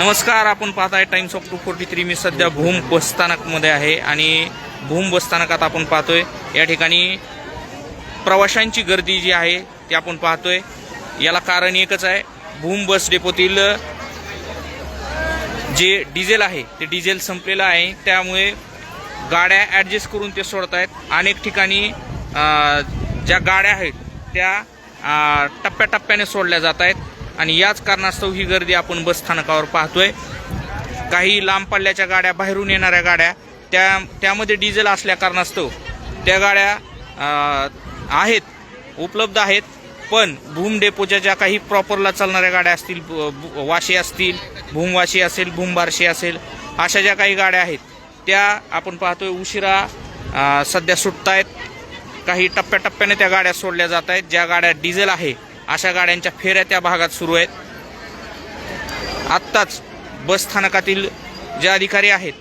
नमस्कार आपण पाहताय times of two forty three मी सध्या भूम बसस्थानकमध्ये आहे आणि भूम बसस्थानकात आपण पाहतोय या ठिकाणी प्रवाशांची गर्दी जी आहे ती आपण पाहतोय. याला कारण एकच आहे भूम बस डेपोतील जे डिझेल आहे ते डिझेल संपलेलं आहे. त्यामुळे गाड्या ॲडजस्ट करून ते सोडत आहेत अनेक ठिकाणी ज्या गाड्या आहेत त्या टप्प्याटप्प्याने सोडल्या जात आहेत आणि याच कारणास्तव ही गर्दी आपण बस स्थानकावर पाहतोय. काही लांब पल्ल्याच्या गाड्या बाहेरून येणाऱ्या गाड्या त्या त्यामध्ये डिझेल असल्या कारणास्तव त्या गाड्या आहेत उपलब्ध आहेत पण भूम डेपोच्या ज्या काही प्रॉपरला चालणाऱ्या गाड्या असतील वाशी असतील भूमवाशी असेल भूमबारशी असेल अशा ज्या काही गाड्या आहेत त्या आपण पाहतोय उशिरा सध्या सुटत आहेत काही टप्प्याटप्प्याने त्या गाड्या सोडल्या जात आहेत. ज्या गाड्या डिझेल आहे अशा गाड्यांच्या फेऱ्या त्या भागात सुरू आहेत. आत्ताच बस स्थानकातील जे अधिकारी आहेत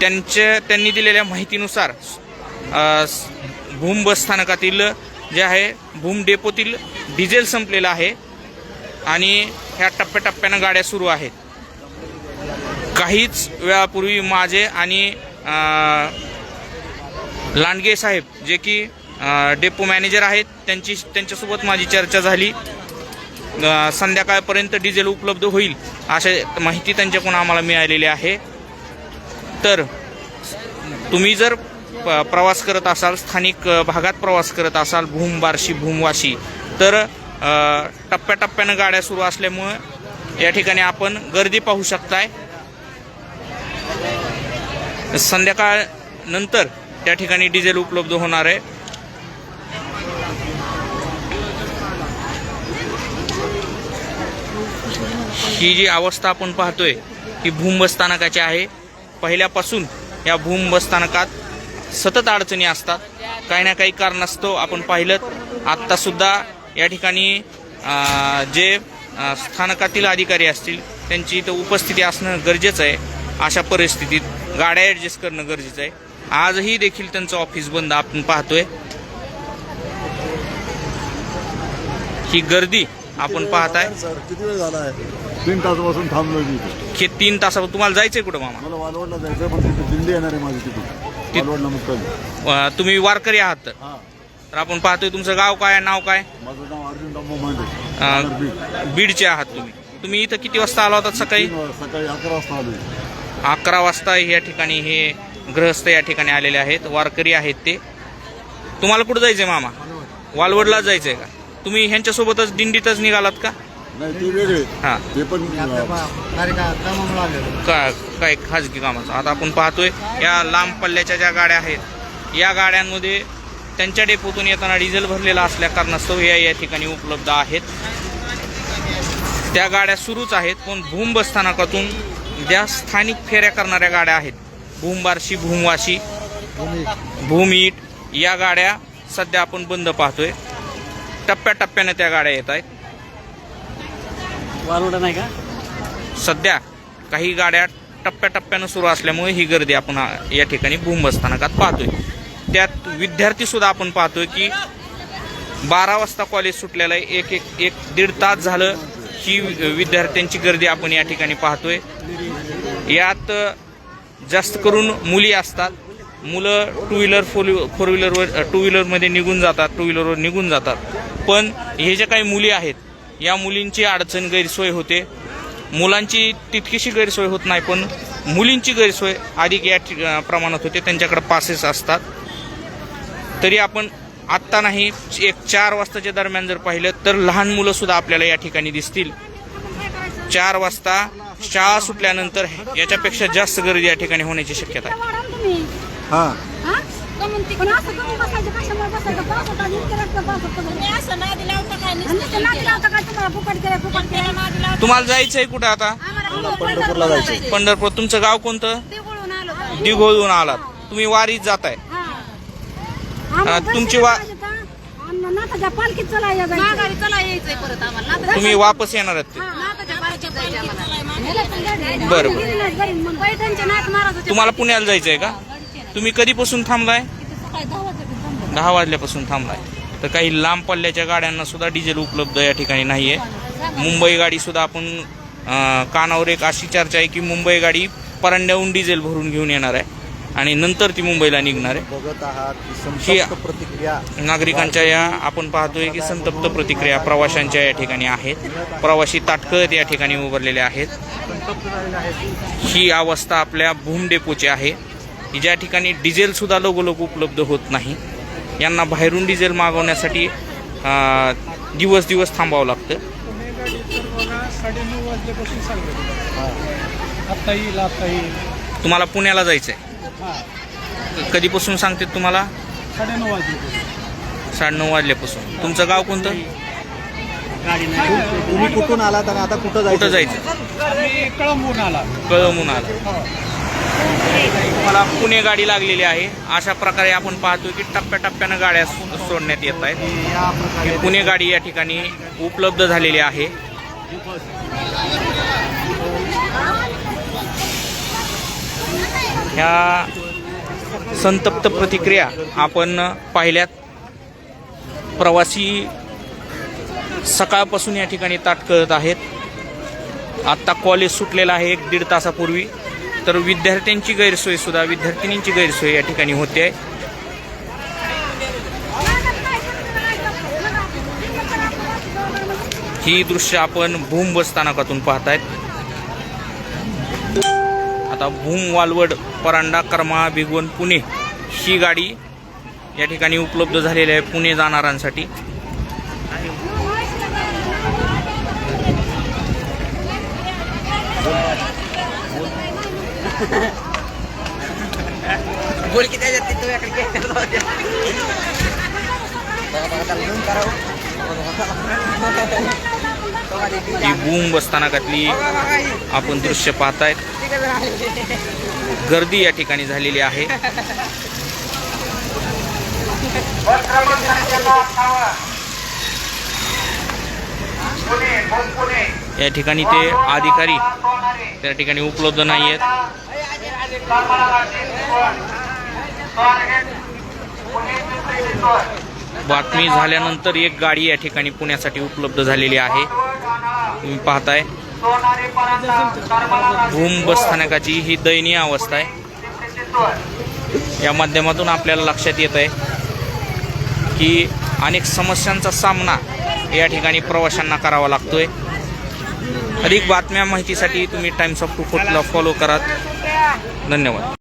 त्यांच्या त्यांनी दिलेल्या माहितीनुसार भूम बस स्थानकातील जे आहे भूम डेपोतील डिझेल संपलेलं आहे आणि ह्या टप्प्याटप्प्यानं गाड्या सुरू आहेत. काहीच वेळापूर्वी माझे आणि लांडगे साहेब जे की डेपो मॅनेजर आहेत. त्यांची त्यांच्यासोबत माझी चर्चा झाली. संध्याकाळपर्यंत डिझेल उपलब्ध होईल अशा माहिती त्यांच्याकडून आम्हाला मिळालेली आहे. तर तुम्ही जर प- प्रवास करत असाल स्थानिक भागात प्रवास करत असाल भूम बारशी भूमवाशी तर टप्प्याटप्प्यानं गाड्या सुरू असल्यामुळं या ठिकाणी आपण गर्दी पाहू शकताय. संध्याकाळ नंतर त्या ठिकाणी डिझेल उपलब्ध होणार आहे. ही जी अवस्था आपण पाहतोय ही भूमस्थानकाची आहे. पहिल्यापासून या भूमस्थानकात सतत अडचणी असतात. काही ना काही कारणास्तव आपण पाहिलं. आत्तासुद्धा या ठिकाणी जे स्थानकातील अधिकारी असतील त्यांची इथं उपस्थिती असणं गरजेचं आहे. अशा परिस्थितीत गाड्या ॲडजस्ट करणं गरजेचं आहे. आजही देखील त्यांचं ऑफिस बंद आपण पाहतोय. ही गर्दी आपण पाहताय. किती वेळ झाला आहे? तीन तासापासून थांबलो मी इथे. हे तीन तासावर तुम्हाला जायचंय कुठं मामा? मला वालवडला जायचं पण तिथे दिंडी येणार आहे माझी तिथे वालवडला मुक्कामी. अं, तुम्ही वारकरी आहात तर. हा. तर आपण पाहतोय तुमचं गाव काय नाव काय? माझं नाव अर्जुन डांबो मांडे अं, राहणार बीड. बीडचे आहात तुम्ही. तुम्ही इथं किती वाजता आला होता सकाळी? तीन वाजता, सकाळी अकरा वाजता आलो अकरा वाजता या ठिकाणी हे गृहस्थ या ठिकाणी आलेले आहेत. वारकरी आहेत ते. तुम्हाला कुठं जायचंय मामा? वालवडला जायचंय का? तुम्ही ह्यांच्यासोबतच दिंडीतच निघालात का? नाही ते वेगळे. हा. ते पण का काय खाजगी कामाचं? आता आपण पाहतोय या लांब पल्ल्याच्या ज्या गाड्या आहेत या गाड्यांमध्ये त्यांच्या डेपोतून येताना डिझेल भरलेला असल्या कारणास्तव या या ठिकाणी उपलब्ध आहेत. त्या गाड्या सुरूच आहेत पण भूम बसस्थानकातून ज्या स्थानिक फेऱ्या करणाऱ्या गाड्या आहेत भूम बार्शी भूमवाशी भूमीट या गाड्या सध्या आपण बंद पाहतोय. टप्प्याटप्प्याने त्या गाड्या येत आहेत. वालवडा नाही का? सध्या काही गाड्या टप्प्याटप्प्यानं सुरू असल्यामुळे ही गर्दी आपण या ठिकाणी भूम स्थानकात पाहतोय. त्यात विद्यार्थी सुद्धा आपण पाहतोय की बारा वाजता कॉलेज सुटलेलं आहे. एक एक एक दीड तास झालं ही विद्यार्थ्यांची गर्दी आपण या ठिकाणी पाहतोय. यात जास्त करून मुली असतात. मुलं टू व्हीलर फोर फोर व्हीलरवर टू व्हीलरमध्ये निघून जातात टू व्हीलरवर निघून जातात. पण हे ज्या काही मुली आहेत या मुलींची अडचण गैरसोय होते. मुलांची तितकीशी गैरसोय होत नाही पण मुलींची गैरसोय अधिक या प्रमाणात होते. त्यांच्याकडे पासेस असतात. तरी आपण आत्ता नाही एक चार वाजताच्या दरम्यान जर पाहिलं तर लहान मुलं सुद्धा आपल्याला या ठिकाणी दिसतील. चार वाजता शाळा सुटल्यानंतर याच्यापेक्षा जास्त गर्दी या ठिकाणी होण्याची शक्यता आहे. पण असं कमी बसायचं? कशामुळे बसायचं? पावसात आधी इतक्या रक्त पावसात पडलं. आणि नुसतं नादी लावता काय तुम्हाला फुकट केलं फुकट केलं तुम्हाला जायचंय कुठं आता? आम्हाला पंढरपूरला जायचंय. पंढरपूर तुमचं गाव कोणतं? आलो होतो. दिघोळून आलात. तुम्ही वारीत जाताय. हा. आम्हाला तुमची वा- पाहिजे का? आणि नाथाच्या पालखीत चला या जायचं. माघारी चला यायचंय परत आम्हाला. तुम्ही वापस येणार आहेत ते. नाताच्या पालखीत जायचं आम्हाला. नेलं पण गाडी. बरं, आम्ही गेली नाही घरी म्हणून. पैठणचे नाथ महाराजाचे तुम्हाला पुण्याला जायचंय का? तुम्ही कधीपासून थांबलाय? दहा वाजल्यापासून थांबलाय. तर काही लांब पल्ल्याच्या गाड्यांना सुद्धा डिझेल उपलब्ध या ठिकाणी नाहीये. मुंबई गाडी सुद्धा आपण कानावर एक अशी चर्चा आहे की मुंबई गाडी परांड्याहून डिझेल भरून घेऊन येणार आहे आणि नंतर ती मुंबईला निघणार आहे. बघत आहात ही- प्रतिक्रिया नागरिकांच्या या आपण पाहतोय की संतप्त प्रतिक्रिया प्रवाशांच्या या ठिकाणी आहेत. प्रवासी ताटकळत या ठिकाणी उभारलेले आहेत. ही अवस्था आपल्या भूम डेपोची आहे. की ज्या ठिकाणी डिझेल सुद्धा लगोलग उपलब्ध होत नाही यांना बाहेरून डिझेल मागवण्यासाठी दिवस दिवस थांबावं लागतं. तुम्हाला पुण्याला जायचं हां आहे कधीपासून सांगते तुम्हाला? साडेनऊ वाजल्यापासून. साडेनऊ वाजल्यापासून तुमचं गाव कोणतं? तुम्ही कुठून आलात आणि आता कुठं जायचं? कुठं जायचं? कळंबून आला. कळमून आलं. मला पुणे गाडी लागलेली आहे. अशा प्रकारे आपण पाहतो की टप्प्याटप्प्यानं गाड्या सोडण्यात येत आहेत. पुणे गाडी या ठिकाणी उपलब्ध झालेली आहे. ह्या संतप्त प्रतिक्रिया आपण पाहिल्यात. प्रवासी सकाळपासून या ठिकाणी ताटकळत आहेत. आत्ता कॉलेज सुटलेलं आहे एक दीड तासापूर्वी. तर विद्यार्थ्यांची गैरसोय सुद्धा विद्यार्थिनींची गैरसोय या ठिकाणी होते. आहे ही दृश्य आपण भूम बस स्थानकातून पाहतायत. आता भूम वालवड परांडा कर्मा भिगवण पुणे ही गाडी या ठिकाणी उपलब्ध झालेली आहे पुणे जाणाऱ्यांसाठी. ही बूम बसस्थानकातली आपण दृश्य पाहतायत. गर्दी या ठिकाणी झालेली आहे. या ठिकाणी ते अधिकारी त्या ठिकाणी उपलब्ध नाही आहेत बातमी झाल्यानंतर एक गाडी या ठिकाणी पुण्यासाठी उपलब्ध झालेली आहे. तुम्ही पाहताय. भूम बस स्थानकाची ही दयनीय अवस्था आहे. या माध्यमातून आपल्याला लक्षात येत आहे की अनेक समस्यांचा सामना या ठिकाणी प्रवाशांना करावा लागतोय. अधिक बातम्या माहितीसाठी तुम्ही टाइम्स ऑफ टू फोर्टला फॉलो करा धन्यवाद.